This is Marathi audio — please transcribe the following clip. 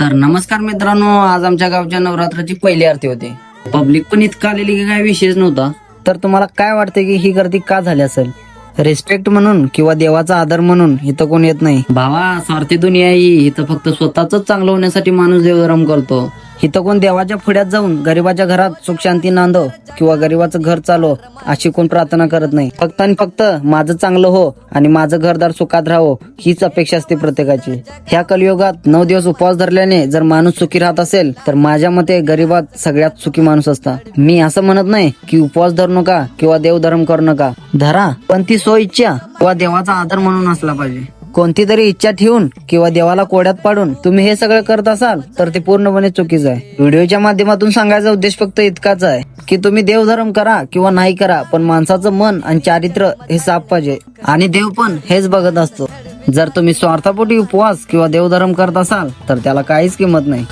तर नमस्कार मित्रांनो आज आमच्या गावच्या नवरात्राची पहिली आरती होती. पब्लिक पण इतका आलेली की काय विशेष नव्हता. तर तुम्हाला काय वाटते की ही गर्दी का झाली असेल? रिस्पेक्ट म्हणून किंवा देवाचा आदर म्हणून इथं कोण येत नाही? भावा स्वार्थी दुनिया ही इथं फक्त स्वतःच चांगलं होण्यासाठी माणूस देवधर्म करतो. इथं कोण देवाच्या पुढ्यात जाऊन गरीबाच्या घरात सुख शांती नांदव किंवा गरीबाचं घर चालव अशी कोण प्रार्थना करत नाही. फक्त आणि फक्त माझं चांगलं हो आणि माझं घरदार सुखात राहो हीच अपेक्षा असते प्रत्येकाची. ह्या कलियुगात नऊ दिवस उपवास धरल्याने जर माणूस सुखी राहत असेल तर माझ्या मते गरीबात सगळ्यात सुखी माणूस असता. मी असं म्हणत नाही की उपवास धरू नका किंवा देवधर्म करू नका. धरा पण ती सो इच्छा किंवा देवाचा आदर म्हणून असला पाहिजे. कोणती तरी इच्छा ठेवून किंवा देवाला कोड्यात पाडून तुम्ही हे सगळं करत असाल तर ते पूर्णपणे चुकीचं आहे. व्हिडिओच्या माध्यमातून सांगायचा उद्देश फक्त इतकाच आहे की तुम्ही देवधर्म करा किंवा नाही करा पण माणसाचं मन आणि चारित्र्य हे साफ पाहिजे. आणि देव पण हेच बघत असतो. जर तुम्ही स्वार्थापोटी उपवास किंवा देवधर्म करत असाल तर त्याला काहीच किंमत नाही.